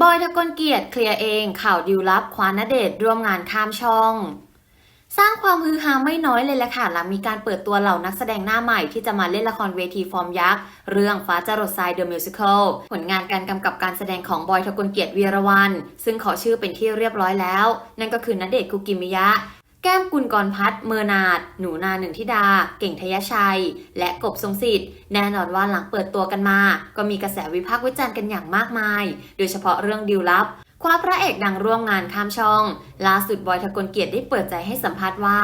บอยทะกลเกียรติเคลียร์เองข่าวดิวลับคว้านเดชร่วมงานข้ามช่อง สร้างความฮือฮาไม่น้อยเลยแหละค่ะหลังมีการเปิดตัวเหล่านักแสดงหน้าใหม่ที่จะมาเล่นละครเวทีฟอร์มยักษ์ เรื่องฟ้าจรดทรายเดอะมิวสิควลผลงานการกำกับการแสดงของบอยทะกลเกียรติวีรวัน ซึ่งขอชื่อเป็นที่เรียบร้อยแล้ว นั่นก็คือณเดชคุกิมิยะ แก้มกุลกรพัฒน์เมอร์นาด หนูนาหนึ่งทิดา เก่งทยชัย และกบทรงสิทธิ์ แน่นอนว่าหลังเปิดตัวกันมา ก็มีกระแสวิพากษ์วิจารณ์กันอย่างมากมาย โดยเฉพาะเรื่องดิวลับคว้าพระเอกดังร่วมงานข้ามช่อง ล่าสุดบอยทะกลเกียรติได้เปิดใจให้สัมภาษณ์ว่า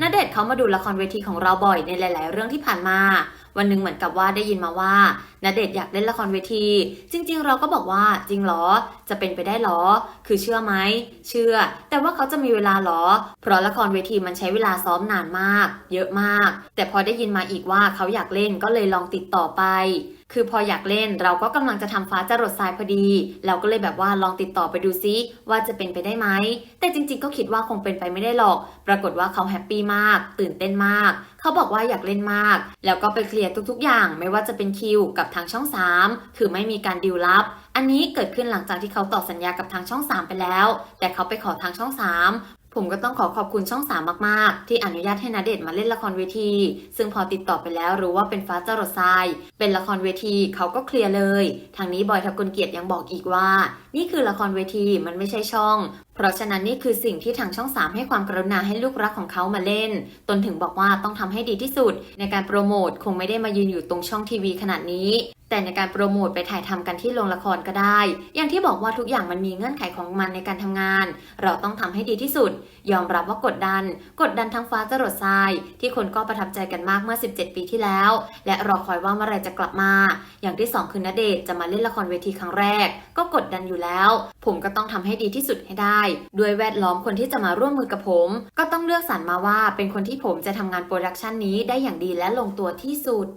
ณเดชเขามาดูละครเวทีของเราบ่อยในหลาย ๆ เรื่องที่ผ่านมา วันหนึ่งเหมือนกับว่าได้ยินมาว่าณเดชอยากเล่นละครเวที จริง ๆ เราก็บอกว่าจริงเหรอ จะเป็นไปได้เหรอ คือเชื่อไหม เชื่อ แต่ว่าเขาจะมีเวลาเหรอ เพราะละครเวทีมันใช้เวลาซ้อมนานมาก เยอะมาก แต่พอได้ยินมาอีกว่าเขาอยากเล่นก็เลยลองติดต่อไป คือพออยากเล่นเราก็กำลังจะทำฟ้าจรดทรายพอดี เราก็เลยแบบว่าลองติดต่อไปดูซิว่าจะเป็นไปได้ไหม แต่จริงๆก็คิดว่าคงเป็นไปไม่ได้หรอก ปรากฏว่าเขาแฮปปี้มาก ตื่นเต้นมาก เขาบอกว่าอยากเล่นมาก แล้วก็ไปเคลียร์ทุกๆ อย่าง ไม่ว่าจะเป็นคิวกับทางช่อง 3 คือไม่มีการดีลลับ อันนี้เกิดขึ้นหลังจากที่เขาต่อสัญญากับทางช่อง 3 ไปแล้ว แต่เขาไปขอทางช่อง 3 ผมก็ต้องขอขอบคุณช่อง3มมาก ๆ ที่อนุญาตให้นาเดชมาเล่นละครเวที ซึ่งพอติดต่อไปแล้วรู้ว่าเป็นฟ้าจรดทราย เป็นละครเวทีเขาก็เคลียร์เลย ทางนี้บอยทะกลเกียรติยังบอกอีกว่า นี่คือละครเวทีมันไม่ใช่ช่อง เพราะฉะนั้นนี่คือสิ่งที่ทางช่อง3ให้ความกรุณาให้ลูกรักของเขามาเล่น ตนถึงบอกว่าต้องทำให้ดีที่สุด ในการโปรโมทคงไม่ได้มายืนอยู่ตรงช่องทีวีขนาดนี้ แต่ในการโปรโมทไปถ่ายทำกันที่โรงละครก็ได้ อย่างที่บอกว่าทุกอย่างมันมีเงื่อนไขของมันในการทำงาน เราต้องทำให้ดีที่สุด ยอมรับว่ากดดัน กดดันทั้งฟ้าจรดทราย ที่คนก็ประทับใจกันมากเมื่อ 17 ปีที่แล้ว และรอคอยว่าเมื่อไรจะกลับมา อย่างที่สองคือณเดชจะมาเล่นละครเวทีครั้งแรก ก็กดดันอยู่แล้ว ผมก็ต้องทำให้ดีที่สุดให้ได้ ด้วยแวดล้อมคนที่จะมาร่วมมือกับผม ก็ต้องเลือกสรรมาว่าเป็นคนที่ผมจะทำงานโปรดักชันนี้ได้อย่างดีและลงตัวที่สุด